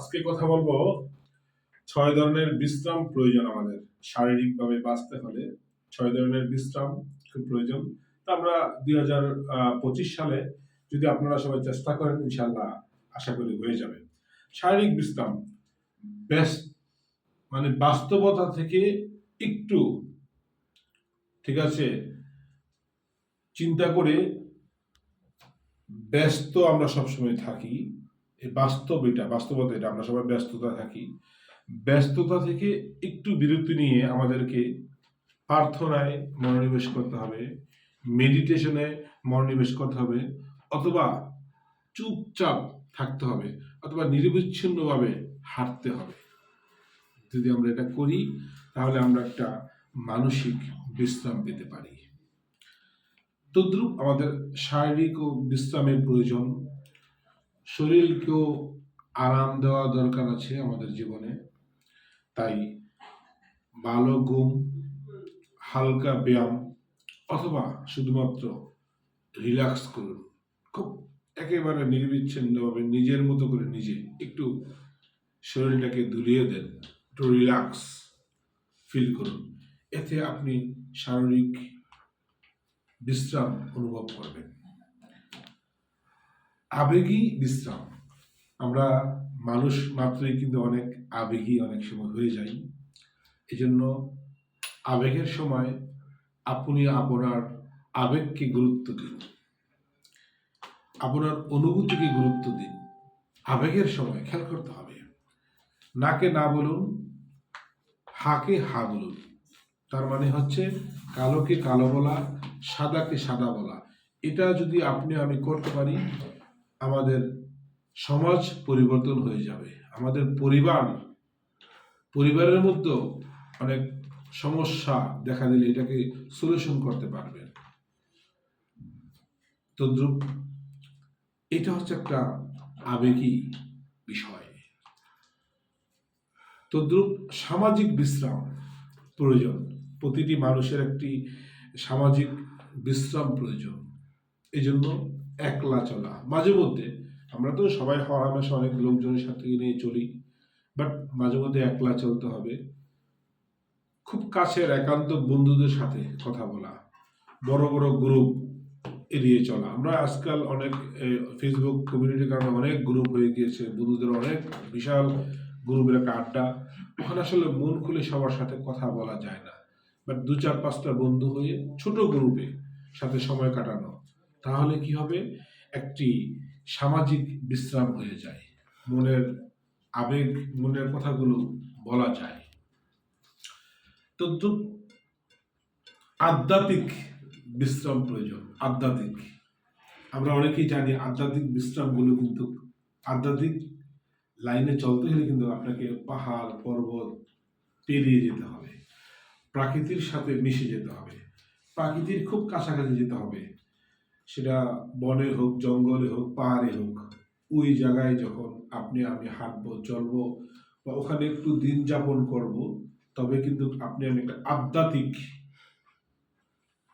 আজকে কথা বলব ছয় ধরনের বিশ্রাম প্রয়োজন আমাদের। শারীরিকভাবে বাঁচতে হলে ছয় ধরনের বিশ্রাম খুব প্রয়োজন। তা আমরা দুই হাজার পঁচিশ সালে যদি আপনারা সবাই চেষ্টা করেন ইনশাল্লাহ আশা করি হয়ে যাবে। শারীরিক বিশ্রাম ব্যস্ত মানে বাস্তবতা থেকে একটু, ঠিক আছে, চিন্তা করে ব্যস্ত আমরা সবসময় থাকি। এই বাস্তব এটা বাস্তবতা এটা, আমরা সবাই ব্যস্ততা থাকি। ব্যস্ততা থেকে একটু বিরতি নিয়ে আমাদেরকে প্রার্থনায় মনোনিবেশ করতে হবে, মেডিটেশনে মনোনিবেশ করতে হবে, অথবা চুপচাপ থাকতে হবে, অথবা নিরবিচ্ছিন্নভাবে হাঁটতে হবে। যদি আমরা এটা করি, তাহলে আমরা একটা মানসিক বিশ্রাম পেতে পারি। তদ্রুপ আমাদের শারীরিক ও বিশ্রামের প্রয়োজন। শরীরকেও আরাম দেওয়া দরকার আছে আমাদের জীবনে। তাই ভালো ঘুম, হালকা ব্যায়াম অথবা শুধুমাত্র রিল্যাক্স করুন। খুব একেবারে নির্বিচ্ছিন্নভাবে নিজের মতো করে নিজে একটু শরীরটাকে দুলিয়ে দেন, একটু রিল্যাক্স ফিল করুন। এতে আপনি শারীরিক বিশ্রাম অনুভব করবেন। আবেগী বিশ্রাম। আমরা মানুষ মাত্রই কিন্তু অনেক আবেগী অনেক সময় হয়ে যাই। এজন্য আবেগের সময় আপনি আপনার আবেগকে গুরুত্ব দিন। আপনার অনুভূতিকে গুরুত্ব দিন। আবেগের সময় খেয়াল করতে হবে। নাকে না বলুন, হাকে হা বলুন। তার মানে হচ্ছে কালোকে কালো বলা, সাদাকে সাদা বলা। এটা যদি আপনি আমি করতে পারি আমাদের সমাজ পরিবর্তন হয়ে যাবে। আমাদের পরিবার, পরিবারের মধ্যে অনেক সমস্যা দেখা দিলে এটাকে সলিউশন করতে পারবেন। তদ্রুপ এটা হচ্ছে একটা আবেগী বিষয়। তদ্রুপ সামাজিক বিশ্রাম প্রয়োজন। প্রতিটি মানুষের একটি সামাজিক বিশ্রাম প্রয়োজন। এই জন্য একলা চলা মাঝে মধ্যে আমরা তো সবাই হরামেশা অনেক লোকজনের সাথে নিয়ে চলি বাট মাঝে মধ্যে একলা চলতে হবে। খুব কাছের, একান্ত বন্ধুদের সাথে কথা বলা, বড় বড় গ্রুপ এড়িয়ে চলা। আমরা আজকাল অনেক ফেসবুক কমিউনিটির কারণে অনেক গ্রুপ হয়ে গিয়েছে বন্ধুদের অনেক বিশাল গ্রুপের একটা আড্ডা। ওখানে আসলে মন খুলে সবার সাথে কথা বলা যায় না। বাট দু চার পাঁচটা বন্ধু হয়ে ছোট গ্রুপে সাথে সময় কাটানো। তাহলে কি হবে? একটি সামাজিক বিশ্রাম হয়ে যায়। মনের আবেগ, মনের কথাগুলো বলা যায়। তদ্রুপ আধ্যাত্মিক বিশ্রাম প্রয়োজন, আধ্যাত্মিক। আমরা অনেকেই জানি আধ্যাত্মিক বিশ্রামগুলো কিন্তু আধ্যাত্মিক লাইনে চলতে হলে কিন্তু আপনাকে পাহাড়, পর্বত পেরিয়ে যেতে হবে। প্রাকৃতির সাথে মিশে যেতে হবে। প্রাকৃতির খুব কাছাকাছি যেতে হবে। সেটা বনে হোক, জঙ্গলে হোক, পাহাড়ে হোক, ওই জায়গায় যখন আপনি, আমি হাঁটবো, চলবো বা ওখানে একটু দিন যাপন করব, তবে কিন্তু আপনি আমি একটা আধ্যাত্মিক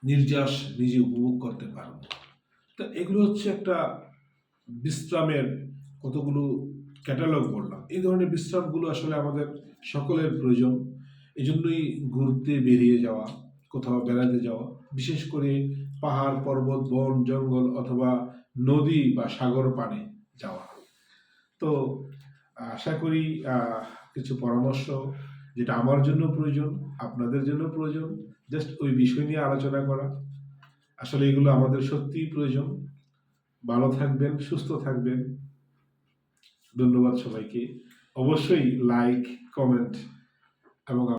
নির্যাস নিজে উপভোগ করতে পারব। তা এগুলো হচ্ছে একটা বিশ্রামের কতগুলো ক্যাটালগ বললাম। এই ধরনের বিশ্রামগুলো আসলে আমাদের সকলের প্রয়োজন। এই জন্যই ঘুরতে বেরিয়ে যাওয়া, কোথাও বেড়াতে যাওয়া, বিশেষ করে পাহাড়, পর্বত, বন, জঙ্গল অথবা নদী বা সাগর পানে যাওয়া। তো আশা করি কিছু পরামর্শ যেটা আমার জন্য প্রয়োজন, আপনাদের জন্য প্রয়োজন জাস্ট ওই বিষয় নিয়ে আলোচনা করা। আসলে এগুলো আমাদের সত্যিই প্রয়োজন। ভালো থাকবেন, সুস্থ থাকবেন। ধন্যবাদ সবাইকে। অবশ্যই লাইক কমেন্ট এবং